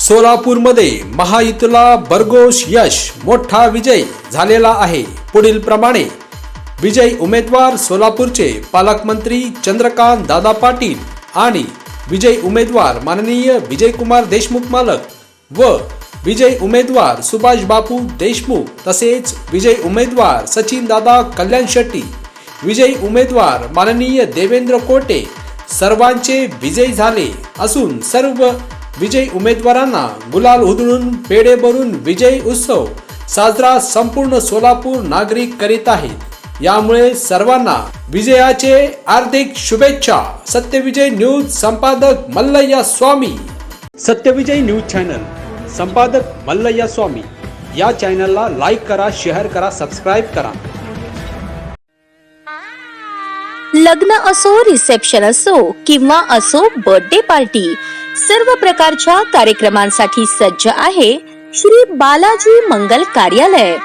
सोलापूरमध्ये महायुतीला बरगोश यश मोठा विजय झालेला आहे. पुढील प्रमाणे विजयी उमेदवार सोलापूरचे पालकमंत्री चंद्रकांत दादा पाटील आणि विजयी उमेदवार माननीय विजयकुमार देशमुख मालक व विजय उमेदवार सुभाष बापू देशमुख तसेच विजय उमेदवार सचिन दादा कल्याण शेट्टी विजयी उमेदवार माननीय देवेंद्र कोटे सर्वांचे विजयी झाले असून सर्व विजयी उमेदवारांना गुलाल उधळून पेढे भरून विजयी उत्सव साजरा संपूर्ण सोलापूर नागरिक करीत आहेत. यामुळे सर्वांना विजयाचे हार्दिक शुभेच्छा. सत्यविजय न्यूज संपादक मल्लय्या स्वामी. सत्यविजय न्यूज चॅनल संपादक मल्लय्या स्वामी. या चॅनलला लाईक करा शेअर करा सबस्क्राईब करा. लग्न असो रिसेप्शन असो किंवा असो बर्थडे पार्टी सर्व प्रकारच्या कार्यक्रमांसाठी सज्ज आहे श्री बालाजी मंगल कार्यालय.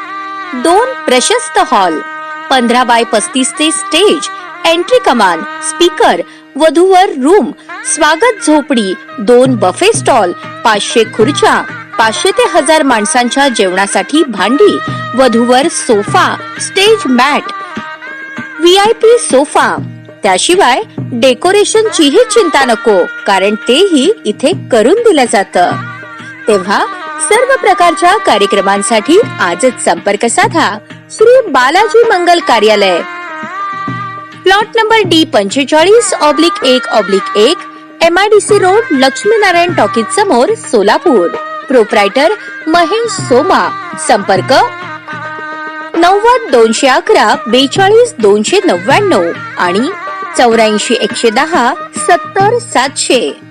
दोन प्रशस्त हॉल पंधरा बाय पस्तीस ते स्टेज एंट्री कमान स्पीकर वधूवर रूम स्वागत झोपडी दोन बफे स्टॉल पाचशे खुर्च्या पाचशे ते हजार माणसांच्या जेवणासाठी भांडी वधूवर sofa stage mat V I P sofa त्याशिवाय डेकोरेशनचीही चिंता नको कारण तेही इथे करून दिलं जात. तेव्हा सर्व प्रकारच्या कार्यक्रमांसाठी आजच संपर्क साधा. श्री बालाजी मंगल कार्यालय. प्लॉट नंबर डी पंचेचाळीस ऑब्लिक एक ऑब्लिक एक M I D C road Laxminarayan talkies समोर सोलापूर. प्रोप्रायटर महेश सोमा. संपर्क नव्वद दोनशे अकरा बेचाळीस दोनशे नव्याण्णव आणि चौऱ्याऐंशी एकशे दहा सत्तर सातशे.